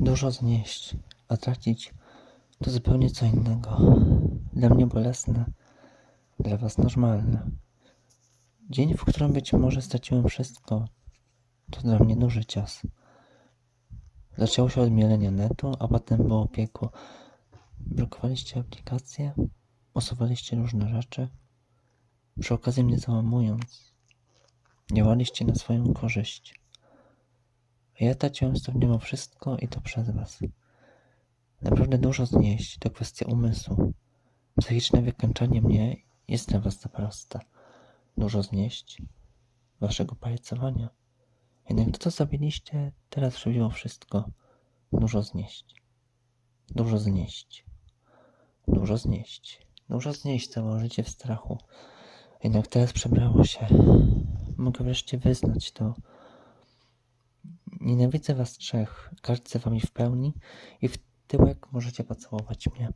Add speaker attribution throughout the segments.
Speaker 1: Dużo znieść, a tracić to zupełnie co innego. Dla mnie bolesne, dla was normalne. Dzień, w którym być może straciłem wszystko, to dla mnie duży cios. Zaczęło się od mielenia netu, a potem było piekło. Blokowaliście aplikacje, usuwaliście różne rzeczy, przy okazji mnie załamując. Działaliście na swoją korzyść. Ja traciłem stopniowo wszystko i to przez was. Naprawdę dużo znieść to kwestia umysłu. Psychiczne wykańczanie mnie jest dla was za proste. Dużo znieść waszego pajacowania. Jednak to, co zrobiliście, teraz przebiło wszystko. Dużo znieść. Dużo znieść. Dużo znieść. Dużo znieść całe życie w strachu. Jednak teraz przebrało się. Mogę wreszcie wyznać to. Nienawidzę was trzech. Każdy wami w pełni i w tyłek możecie pocałować mnie.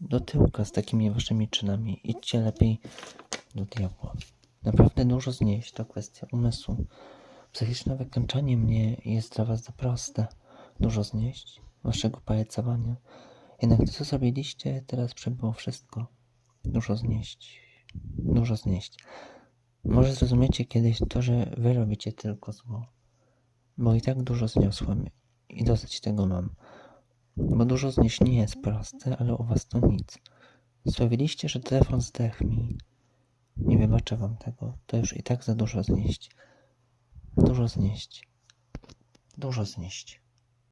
Speaker 1: Do tyłka z takimi waszymi czynami. Idźcie lepiej do diabła. Naprawdę dużo znieść to kwestia umysłu. Psychiczne wykańczanie mnie jest dla was za proste. Dużo znieść waszego pajacowania. Jednak to, co zrobiliście, teraz przebyło wszystko. Dużo znieść. Dużo znieść. Może zrozumiecie kiedyś to, że wy robicie tylko zło. Bo i tak dużo zniosłem i dosyć tego mam. Bo dużo znieść nie jest proste, ale u was to nic. Sprawiliście, że telefon zdechł mi. Nie wybaczę wam tego. To już i tak za dużo znieść. Dużo znieść. Dużo znieść.